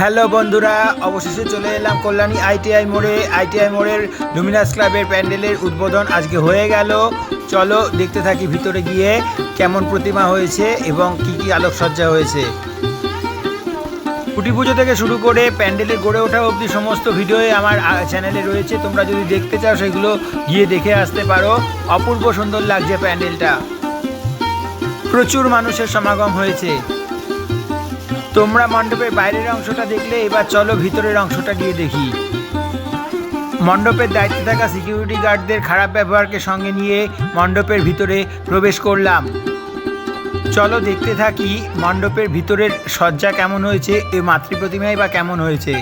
Hello বন্ধুরা, অবশেষে চলে এলাম কল্যাণী আইটিআই মোড়ে। আইটিআই মোড়ের লুমিনাস ক্লাবের প্যান্ডেলের উদ্বোধন আজকে হয়ে গেল। চলো দেখতে থাকি ভিতরে গিয়ে কেমন প্রতিমা হয়েছে এবং কি কি আলোকসজ্জা হয়েছে। কুটি পুজো থেকে শুরু করে প্যান্ডেলে গড়ে ওঠা অবধি সমস্ত ভিডিওই আমার চ্যানেলে রয়েছে। তোমরা যদি দেখতে চাও সেগুলো গিয়ে দেখে আসতে পারো। অপূর্ব সুন্দর লাগছে প্যান্ডেলটা। প্রচুর মানুষের সমাগম হয়েছে। তোমরা মণ্ডপের বাইরের অংশটা দেখলে, এবার চলো ভিতরের অংশটা গিয়ে দেখি। মণ্ডপের দায়িত্বে থাকা সিকিউরিটি গার্ডদের খারাপ ব্যবহারকে সঙ্গে নিয়ে মণ্ডপের ভিতরে প্রবেশ করলাম। চলো দেখতে থাকি মণ্ডপের ভিতরের সজ্জা কেমন হয়েছে এ মাতৃ প্রতিমাই বা কেমন হয়েছে।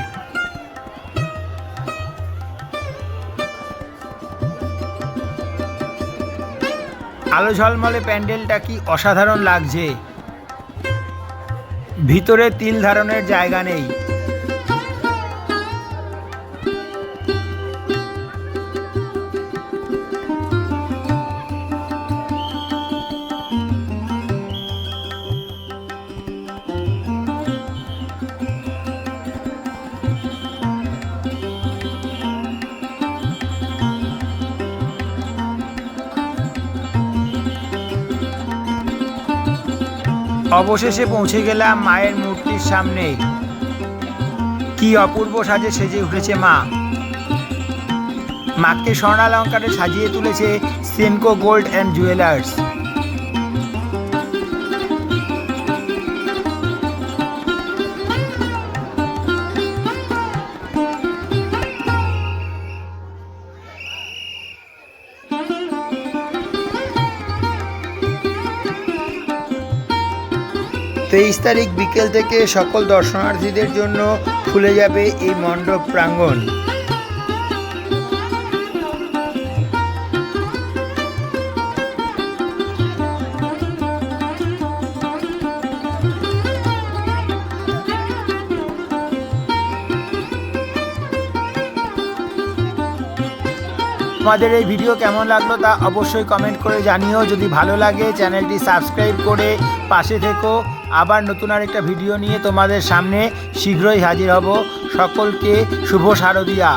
আলো ঝলমলে প্যান্ডেলটা কি অসাধারণ লাগছে। ভিতরে তিল ধারণের জায়গা নেই। অবশেষে পৌঁছে গেলাম মায়ের মূর্তির সামনে। কি অপূর্ব সাজে সেজে উঠেছে মা। মাকে স্বর্ণালঙ্কারে সাজিয়ে তুলেছে সেনকো গোল্ড অ্যান্ড জুয়েলার্স। তেইশ তারিখ বিকেল থেকে সকল দর্শনার্থীদের জন্য খুলে যাবে এই মণ্ডপ প্রাঙ্গণ। তোমাদের এই ভিডিও কেমন লাগল তা অবশ্যই কমেন্ট করে জানিও। যদি ভালো লাগে চ্যানেলটি সাবস্ক্রাইব করে পাশে থেকো। আবার নতুন আরেকটা ভিডিও নিয়ে তোমাদের সামনে শীঘ্রই হাজির হব। সকলকে শুভ শারদিয়া।